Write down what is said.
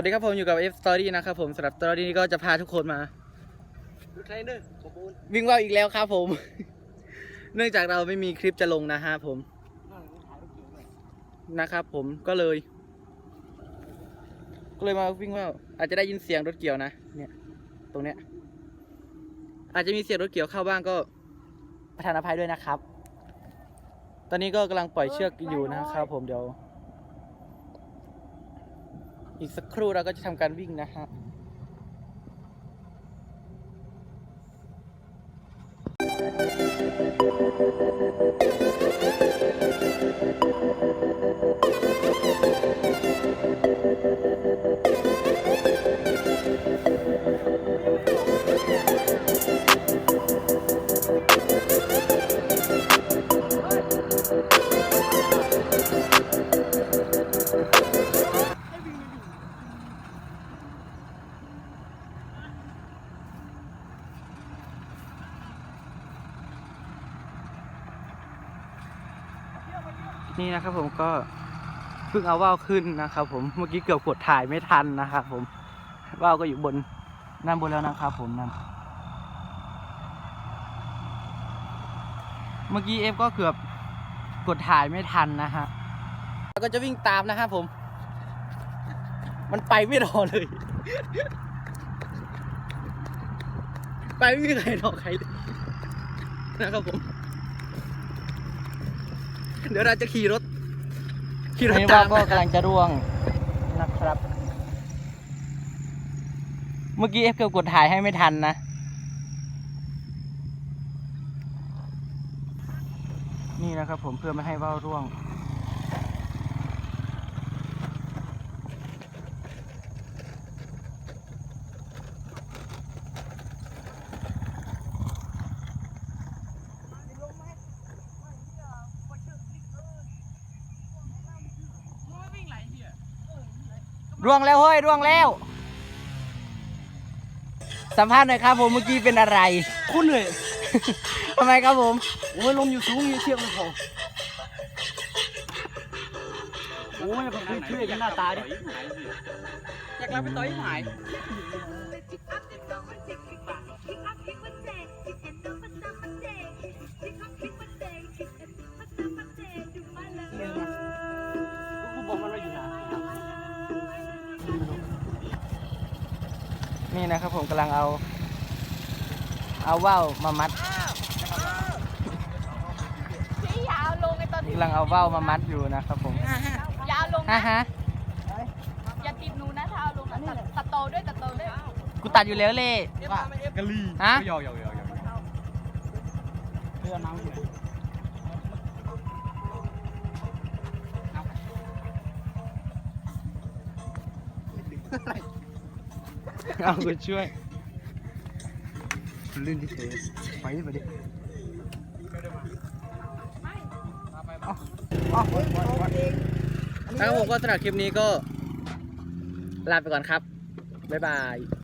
วัสดีครับผมอยู่กับ F Story นะครับผมสำหรับ Story นี้ก็จะพาทุกคนมาดูเทรนเนอร์สมบูรณ์วิ่งว่าวอีกแล้วครับผม เนื่องจากเราไม่มีคลิปจะลงนะฮะผมนะครับผมก็เลย ก็เลยมาวิ่งว่าวอาจจะได้ยินเสียงรถเกี่ยวนะเนี่ยตรงเนี้ย อาจจะมีเสียงรถเกี่ยวเข้าบ้างก็ประธานอภัยด้วยนะครับ ตอนนี้ก็กำลังปล่อยเชือกอยู่นะครับผมเดี๋ยว อีกสักครู่เราก็จะทำการวิ่งนะฮะ นี่นะครับผมก็เพิ่งเอาว่าวขึ้นนะครับ ผมเมื่อกี้เกือบกดถ่ายไม่ทันนะครับผมว่าวก็อยู่บนนั่นบนแล้วนะครับ ผมนั่นเมื่อกี้เอฟก็เกือบกดถ่ายไม่ทันนะฮะแล้วก็จะวิ่งตามนะครับผม มันไปไม่รอเลย ไปไม่มีใครรอใครนะครับผม เดี๋ยวเราจะขี่รถ ขี่รถนี่ตาว่ามก็กำลังจะร่วงนะครับ เมื่อกี้เอฟเกือบกดถ่ายให้ไม่ทันนะ นี่นะครับผมเพื่อไม่ให้ว่าวร่วง ร่วงแล้วเฮ้ยร่วงแล้ว สัมภาษณ์หน่อยครับผมเมื่อกี้เป็นอะไร คุณเลยทำไมครับผมโอ้ยลมอยู่สูงอยู่เชือกมันพอโอ้ยผมเชื่อกันหน้าตาดิอยากรับไปต่อยหาย นี่นะครับผมกำลังเอา เอาว่าวมามัดพี่อยาวลงในตอนที่กำลังเอาว่าวมามัดอยู่นะครับผมอยาวลงฮ่านะฮะอย่าติดหนูนะถ้าเอาลงนะตัดตัดโตด้วยตัดโตด้วยกูตัดอยู่แล้วเล่ว่ากะลีฮะยาวยาวยาวยาวเรือน้ำอยู่ เอากูช่วยลื่นที่เฉยไปไปดิแล้วผมก็สำหรับคลิปนี้ก็ ลาไปก่อนครับ บ๊ายบาย